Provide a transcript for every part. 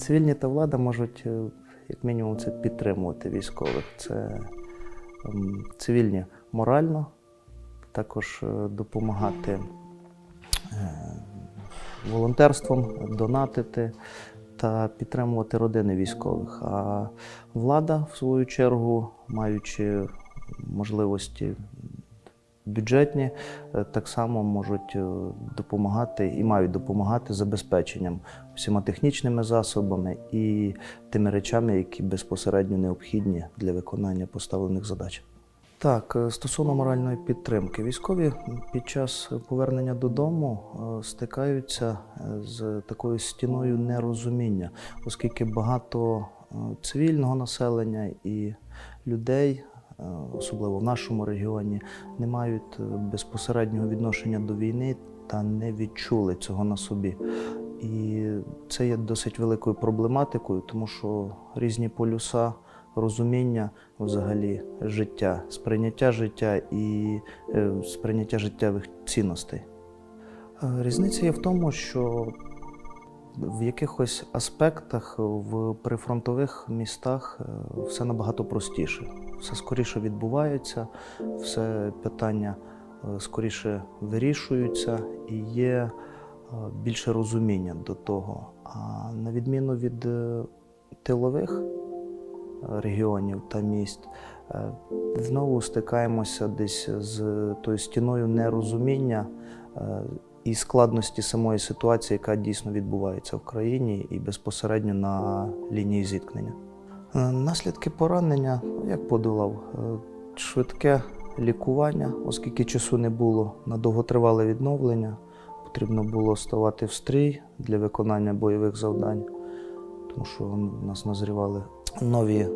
Цивільні та влада можуть, е, як мінімум, це підтримувати військових. Це ем, цивільні морально, також е, допомагати е, волонтерством, донатити та підтримувати родини військових. А влада, в свою чергу, маючи можливості бюджетні, так само можуть допомагати і мають допомагати забезпеченням всіма технічними засобами і тими речами, які безпосередньо необхідні для виконання поставлених задач. Так, е, стосовно моральної підтримки, військові під час повернення додому е, стикаються е, з такою стіною нерозуміння, оскільки багато цивільного населення і людей, особливо в нашому регіоні, не мають безпосереднього відношення до війни та не відчули цього на собі. І це є досить великою проблематикою, тому що різні полюса розуміння взагалі життя, сприйняття життя і е, сприйняття життєвих цінностей. Е, Різниця є в тому, що в якихось аспектах в прифронтових містах е, все набагато простіше, все скоріше відбувається, все питання скоріше вирішуються і є більше розуміння до того. А на відміну від е, тилових е, регіонів та міст, е, знову стикаємося десь з тою стіною нерозуміння е, і складності самої ситуації, яка дійсно відбувається в країні і безпосередньо на лінії зіткнення. Е, Наслідки поранення як подолав? Е, Швидке лікування, оскільки часу не було на довготривале відновлення, потрібно було ставати в стрій для виконання бойових завдань, тому що у нас назрівали нові е,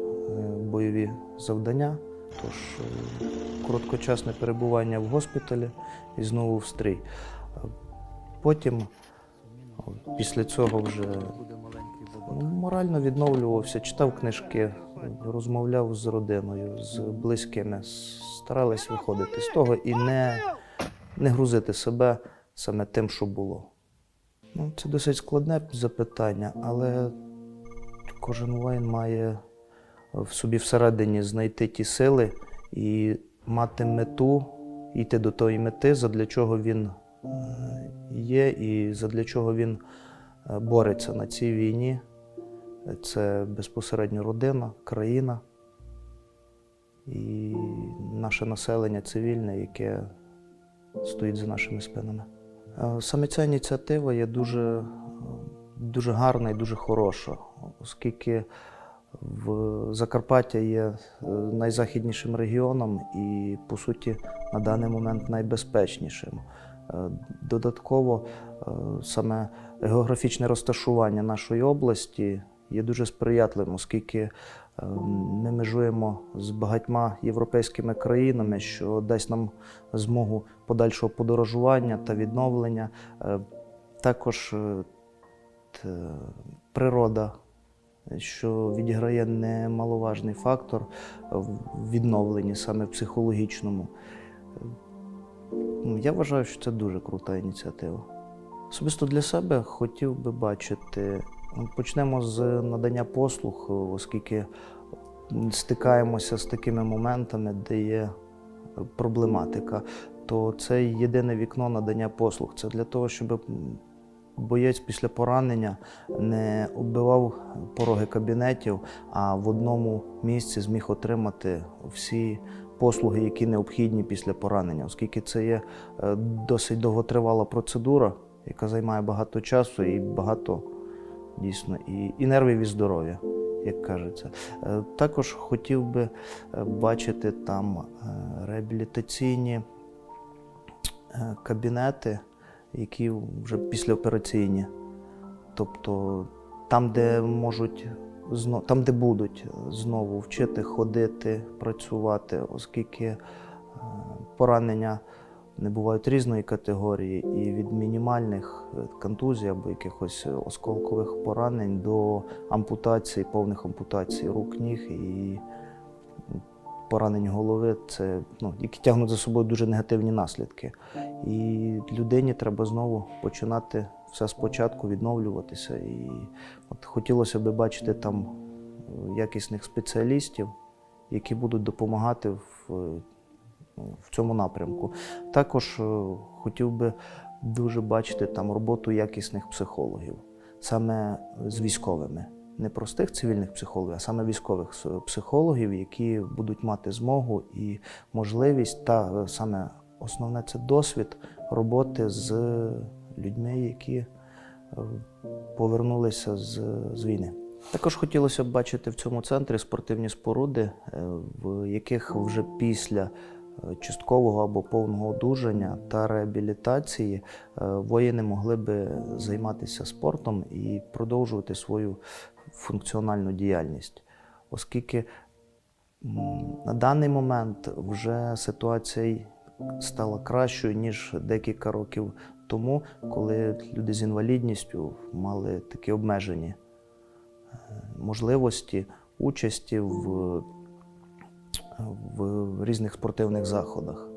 бойові завдання. Тож е, короткочасне перебування в госпіталі і знову в стрій. Потім, після цього вже морально відновлювався, читав книжки, розмовляв з родиною, з близькими, старались виходити з того і не, не грузити себе саме тим, що було. Ну, це досить складне запитання, але кожен воїн має в собі всередині знайти ті сили і мати мету, йти до тої мети, задля чого він е, є і задля чого він е, бореться на цій війні. Це безпосередньо родина, країна і наше населення цивільне, яке стоїть за нашими спинами. Е, Саме ця ініціатива є дуже, е, дуже гарна і дуже хороша, оскільки в Закарпаття є е, найзахіднішим регіоном і, по суті, на даний момент найбезпечнішим. Додатково, саме географічне розташування нашої області є дуже сприятливим, оскільки е, ми межуємо з багатьма європейськими країнами, що дасть нам змогу подальшого подорожування та відновлення. Е, Також е, природа, що відіграє немаловажний фактор в відновленні, саме психологічному. Ну, Я вважаю, що це дуже крута ініціатива. Особисто для себе хотів би бачити. Почнемо з надання послуг, оскільки стикаємося з такими моментами, де є проблематика. То це єдине вікно надання послуг. Це для того, щоб боєць після поранення не оббивав пороги кабінетів, а в одному місці зміг отримати всі послуги, які необхідні після поранення, оскільки це є е, досить довготривала процедура, яка займає багато часу і багато дійсно і, і нервів, і здоров'я, як кажеться. Е, Також хотів би е, бачити там е, реабілітаційні кабінети, які вже післяопераційні. Тобто там, де можуть зно- там, де будуть знову вчити ходити, працювати, оскільки поранення не бувають різної категорії, і від мінімальних е, контузій або якихось осколкових поранень до ампутацій, повних ампутацій рук, ніг і поранень голови, це ну, які тягнуть за собою дуже негативні наслідки. І людині треба знову починати все спочатку відновлюватися. І от хотілося б бачити там е, якісних спеціалістів, які будуть допомагати в, е, в цьому напрямку. Також е, хотів би дуже бачити там роботу якісних психологів, саме з військовими. Не простих цивільних психологів, а саме військових психологів, які будуть мати змогу і можливість, та е, саме основне це досвід роботи з людьми, які е, повернулися з, з війни. Також хотілося б бачити в цьому центрі спортивні споруди, в яких вже після часткового або повного одужання та реабілітації е, воїни могли би займатися спортом і продовжувати свою функціональну діяльність, оскільки на даний момент вже ситуація стала кращою ніж декілька років тому, коли люди з інвалідністю мали такі обмежені е, можливості участі в, в різних спортивних заходах.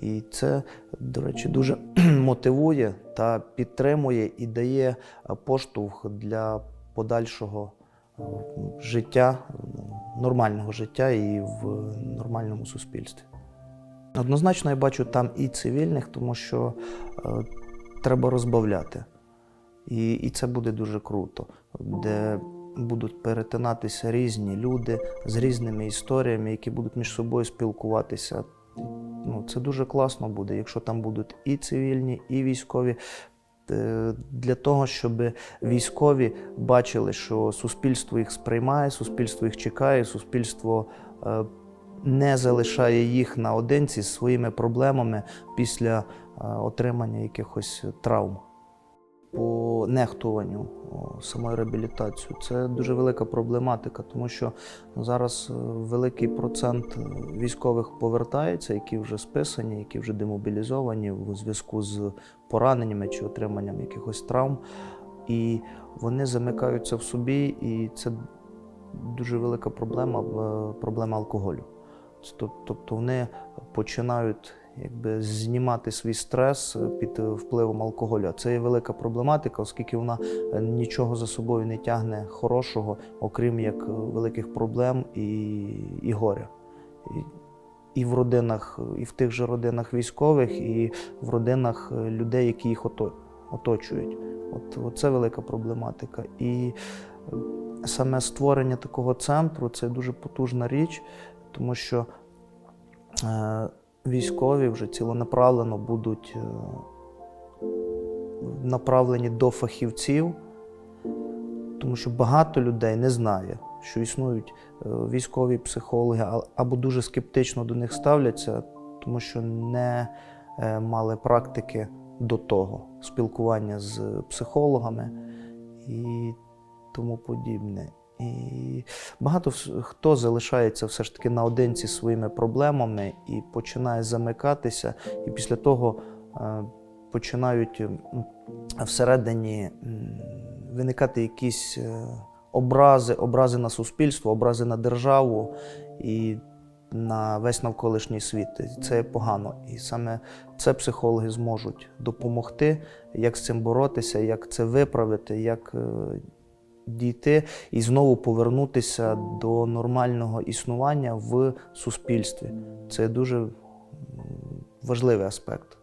І це, до речі, дуже мотивує та підтримує і дає поштовх для подальшого е, життя, нормального життя і в нормальному суспільстві. Однозначно я бачу там і цивільних, тому що е, треба розбавляти. І, і це буде дуже круто, де будуть перетинатися різні люди з різними історіями, які будуть між собою спілкуватися. Ну, це дуже класно буде, якщо там будуть і цивільні, і військові. Е, Для того, щоб військові бачили, що суспільство їх сприймає, суспільство їх чекає, суспільство е, не залишає їх наодинці з своїми проблемами після е, отримання якихось травм. По нехтуванню о, самою реабілітацією це дуже велика проблематика, тому що зараз е, великий процент е, військових повертається, які вже списані, які вже демобілізовані в зв'язку з пораненнями чи отриманням якихось травм. І вони замикаються в собі, і це дуже велика проблема е, проблема алкоголю. Тобто вони починають якби знімати свій стрес е, під е, впливом алкоголю. Це є велика проблематика, оскільки вона е, нічого за собою не тягне хорошого, окрім як великих проблем і, і горя. І, в родинах, і в тих же родинах військових, і в родинах людей, які їх ото- оточують. От, от це велика проблематика. І саме створення такого центру це дуже потужна річ, тому що військові вже цілонаправлено будуть е, направлені до фахівців, тому що багато людей не знає, що існують е, військові психологи, або дуже скептично до них ставляться, тому що не е, мали практики до того спілкування з психологами і тому подібне. І багато хто залишається все ж таки наодинці своїми проблемами і починає замикатися, і після того е, починають всередині виникати якісь е, образи, образи на суспільство, образи на державу і на весь навколишній світ. Це погано. І саме це психологи зможуть допомогти, як з цим боротися, як це виправити, як е, дійти і знову повернутися до нормального існування в суспільстві. Це дуже важливий аспект.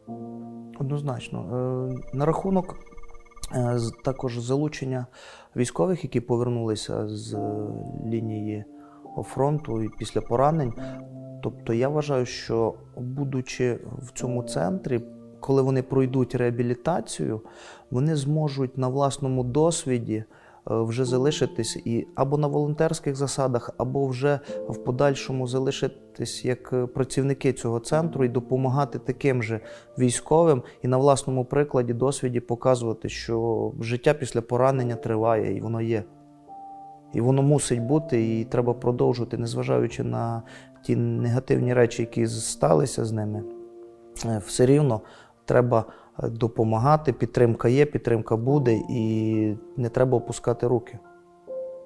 Однозначно. Е, На рахунок е, також залучення військових, які повернулися з е, лінії фронту і після поранень. Тобто я вважаю, що будучи в цьому центрі, коли вони пройдуть реабілітацію, вони зможуть на власному досвіді вже залишитись і або на волонтерських засадах, або вже в подальшому залишитись як е, працівники цього центру і допомагати таким же військовим, і на власному прикладі, досвіді показувати, що життя після поранення триває і воно є. І воно мусить бути, і треба продовжувати, незважаючи на ті негативні речі, які сталися з ними. Е, Все рівно треба е, допомагати. Підтримка є, підтримка буде, і не треба опускати руки.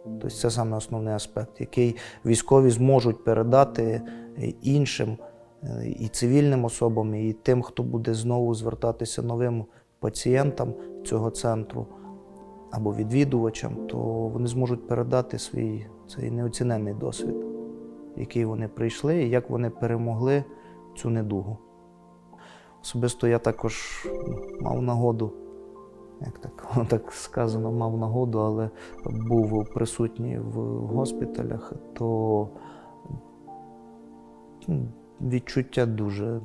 Тобто це саме основний аспект, який військові зможуть передати іншим і цивільним особам, і тим, хто буде знову звертатися новим пацієнтам цього центру або відвідувачам, то вони зможуть передати свій цей неоціненний досвід, який вони прийшли, і як вони перемогли цю недугу. Особисто я також мав нагоду, як так, так сказано, мав нагоду, але був присутній в госпіталях, то ну, відчуття дуже е,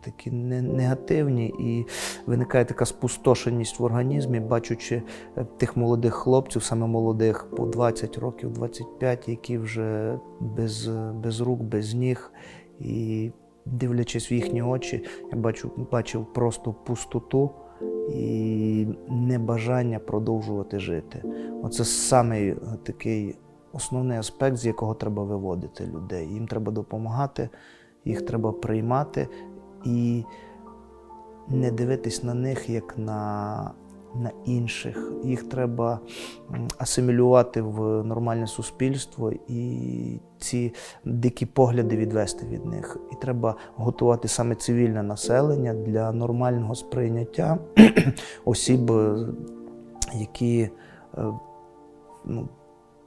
такі негативні, і виникає така спустошеність в організмі, бачучи е, тих молодих хлопців, саме молодих, по 20 років, 25, які вже без, без рук, без ніг. І дивлячись в їхні очі, я бачу, бачив просто пустоту і небажання продовжувати жити. Оце самий е, такий основний аспект, з якого треба виводити людей. Їм треба допомагати, їх треба приймати і не дивитись на них як на, на інших. Їх треба асимілювати в нормальне суспільство і ці дикі погляди відвести від них. І треба готувати саме цивільне населення для нормального сприйняття осіб, е, які е, ну,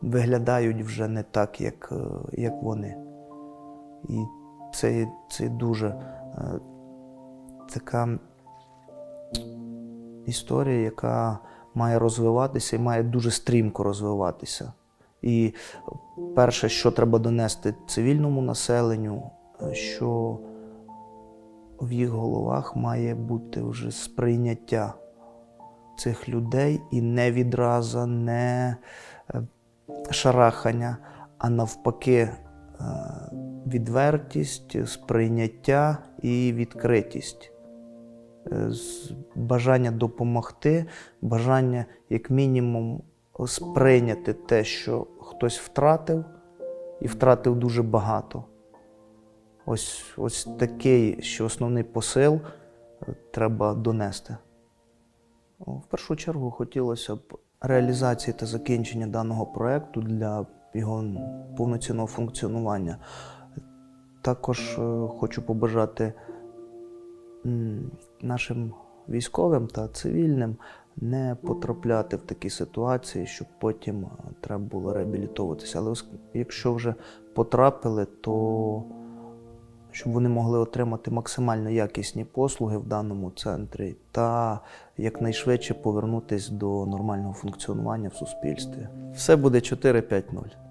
виглядають вже не так, як, е, як вони. І це, це дуже така історія, яка має розвиватися і має дуже стрімко розвиватися. І перше, що треба донести цивільному населенню, що в їх головах має бути вже сприйняття цих людей і не відраза, не е, шарахання, а навпаки, е, відвертість, сприйняття і відкритість. Е, Бажання допомогти, бажання, як мінімум, сприйняти те, що хтось втратив, і втратив дуже багато. Ось, ось такий, що основний посил е, треба донести. В першу чергу хотілося б реалізації та закінчення даного проекту для його повноцінного функціонування. Також е, хочу побажати нашим військовим та цивільним не потрапляти в такі ситуації, щоб потім е, треба було реабілітовуватися. Але якщо вже потрапили, то щоб вони могли отримати максимально якісні послуги в даному центрі та якнайшвидше повернутися до нормального функціонування в суспільстві. Все буде 4-5-0.